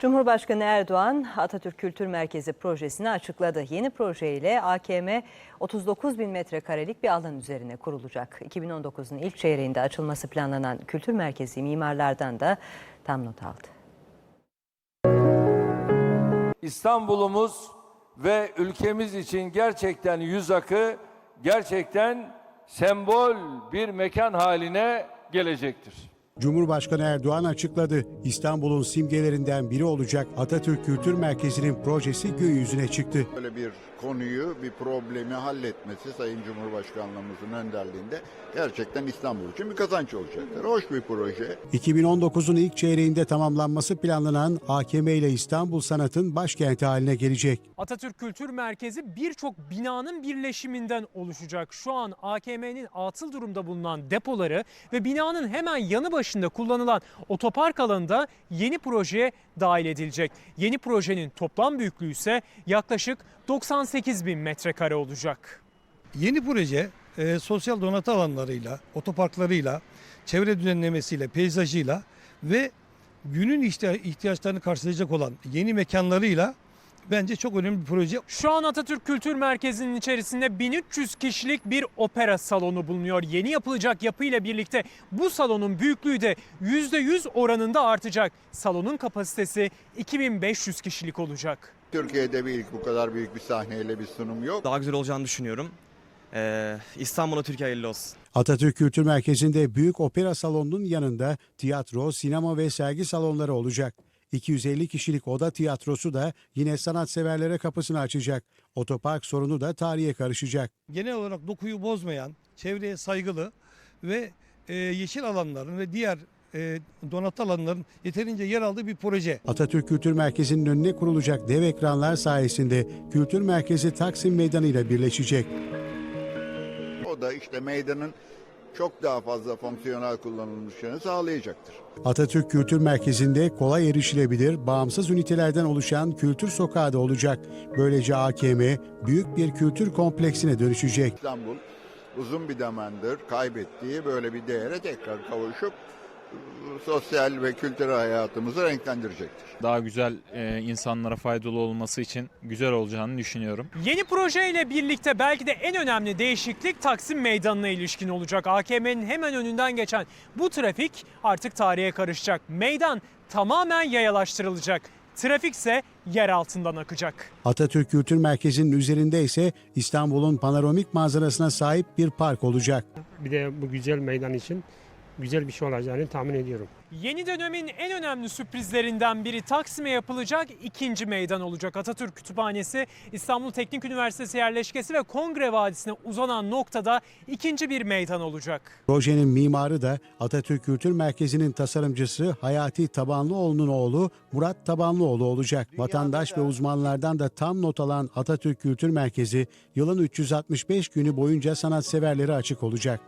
Cumhurbaşkanı Erdoğan Atatürk Kültür Merkezi projesini açıkladı. Yeni projeyle AKM 39 bin metrekarelik bir alan üzerine kurulacak. 2019'un ilk çeyreğinde açılması planlanan kültür merkezi mimarlardan da tam not aldı. İstanbul'umuz ve ülkemiz için gerçekten yüz akı, gerçekten sembol bir mekan haline gelecektir. Cumhurbaşkanı Erdoğan açıkladı. İstanbul'un simgelerinden biri olacak Atatürk Kültür Merkezi'nin projesi göğü yüzüne çıktı. Böyle bir konuyu, bir problemi halletmesi Sayın Cumhurbaşkanlığımızın önderliğinde gerçekten İstanbul için bir kazanç olacaktır. Hoş bir proje. 2019'un ilk çeyreğinde tamamlanması planlanan AKM ile İstanbul sanatın başkenti haline gelecek. Atatürk Kültür Merkezi birçok binanın birleşiminden oluşacak. Şu an AKM'nin atıl durumda bulunan depoları ve binanın hemen yanı başında kullanılan otopark alanında yeni projeye dahil edilecek. Yeni projenin toplam büyüklüğü ise yaklaşık 98 bin metrekare olacak. Yeni proje e, sosyal donatı alanlarıyla, otoparklarıyla, çevre düzenlemesiyle, peyzajıyla ve günün ihtiya- ihtiyaçlarını karşılayacak olan yeni mekanlarıyla bence çok önemli bir proje. Şu an Atatürk Kültür Merkezi'nin içerisinde 1300 kişilik bir opera salonu bulunuyor. Yeni yapılacak yapıyla birlikte bu salonun büyüklüğü de %100 oranında artacak. Salonun kapasitesi 2500 kişilik olacak. Türkiye'de bir ilk bu kadar büyük bir sahneyle bir sunum yok. daha güzel olacağını düşünüyorum. Ee, İstanbul'a Türkiye hayırlı olsun. Atatürk Kültür Merkezi'nde büyük opera salonunun yanında tiyatro, sinema ve sergi salonları olacak. 250 kişilik oda tiyatrosu da yine sanatseverlere kapısını açacak. Otopark sorunu da tarihe karışacak. Genel olarak dokuyu bozmayan, çevreye saygılı ve e, yeşil alanların ve diğer e, donatı alanların yeterince yer aldığı bir proje. Atatürk Kültür Merkezi'nin önüne kurulacak dev ekranlar sayesinde Kültür Merkezi Taksim Meydanı ile birleşecek. O da işte meydanın çok daha fazla fonksiyonel kullanılmışını sağlayacaktır. Atatürk Kültür Merkezi'nde kolay erişilebilir, bağımsız ünitelerden oluşan kültür sokağı da olacak. Böylece AKM büyük bir kültür kompleksine dönüşecek. İstanbul uzun bir zamandır kaybettiği böyle bir değere tekrar kavuşup sosyal ve kültürel hayatımızı renklendirecektir. daha güzel e, insanlara faydalı olması için güzel olacağını düşünüyorum. Yeni projeyle birlikte belki de en önemli değişiklik Taksim Meydanı'na ilişkin olacak. AKM'nin hemen önünden geçen bu trafik artık tarihe karışacak. Meydan tamamen yayalaştırılacak. Trafik ise yer altından akacak. Atatürk Kültür Merkezi'nin üzerinde ise İstanbul'un panoramik manzarasına sahip bir park olacak. bir de bu güzel meydan için güzel bir şey olacağını tahmin ediyorum. Yeni dönemin en önemli sürprizlerinden biri Taksim'e yapılacak ikinci meydan olacak. Atatürk Kütüphanesi, İstanbul Teknik Üniversitesi yerleşkesi ve Kongre Vadisi'ne uzanan noktada ikinci bir meydan olacak. Projenin mimarı da Atatürk Kültür Merkezi'nin tasarımcısı Hayati Tabanlıoğlu'nun oğlu Murat Tabanlıoğlu olacak. Vatandaş ve uzmanlardan da tam not alan Atatürk Kültür Merkezi yılın 365 günü boyunca sanatseverlere açık olacak.